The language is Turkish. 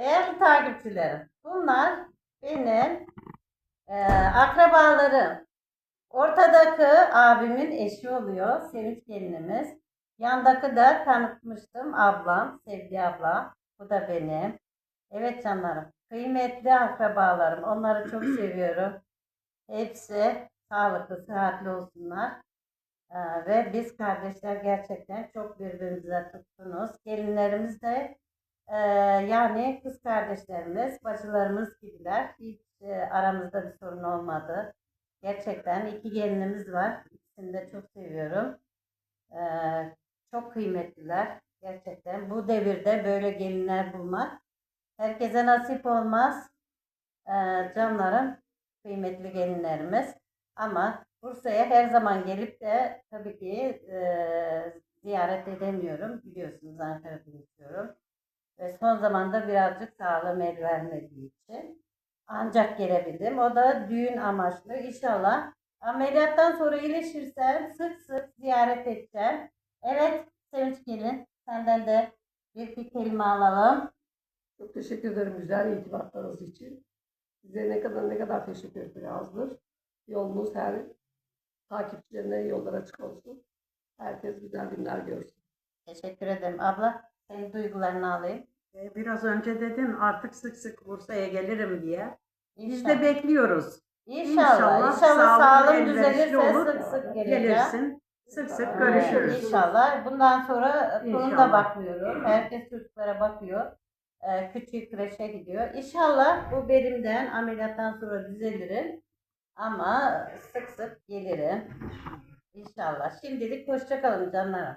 Değerli takipçilerim, bunlar benim e, akrabalarım. Ortadaki abimin eşi oluyor, Sevinç gelinimiz. Yandaki da tanıtmıştım ablam, Sevgi abla. Bu da benim. Evet canlarım, kıymetli akrabalarım. Onları çok seviyorum. Hepsi sağlıklı, sıhhatli olsunlar. Ee, ve biz kardeşler gerçekten çok birbirimize tuttunuz. Gelinlerimiz de ee, yani kız kardeşlerimiz, bacılarımız gibiler. Hiç e, aramızda bir sorun olmadı. Gerçekten iki gelinimiz var. İkisini de çok seviyorum. Ee, çok kıymetliler. Gerçekten bu devirde böyle gelinler bulmak herkese nasip olmaz. Ee, canlarım, kıymetli gelinlerimiz. Ama Bursa'ya her zaman gelip de tabii ki e, ziyaret edemiyorum. Biliyorsunuz Ankara'da yaşıyorum. Ve son zamanda birazcık sağlığım el vermediği için ancak gelebildim. O da düğün amaçlı. İnşallah ameliyattan sonra iyileşirsem sık sık ziyaret edeceğim. Evet Sevinç Gelin senden de bir iki kelime alalım. Çok teşekkür ederim güzel itibatlarınız için. Size ne kadar ne kadar teşekkür etmeye azdır. Yolunuz her takipçilerine yollar açık olsun. Herkes güzel günler görsün. Teşekkür ederim. Abla senin duygularını alayım. Ee, Biraz önce dedin artık sık sık Bursa'ya gelirim diye. Biz İnşallah. de bekliyoruz. İnşallah. İnşallah, sağlığın sağlığım elverişli düzelirse olur. sık sık geleceğim. Gelirsin. Sık sık görüşürüz. İnşallah. Bundan sonra torun da İnşallah. bakmıyorum. Herkes çocuklara bakıyor. Ee, küçük kreşe gidiyor. İnşallah bu belimden ameliyattan sonra düzelirim. Ama sık sık gelirim. İnşallah. Şimdilik hoşçakalın canlarım.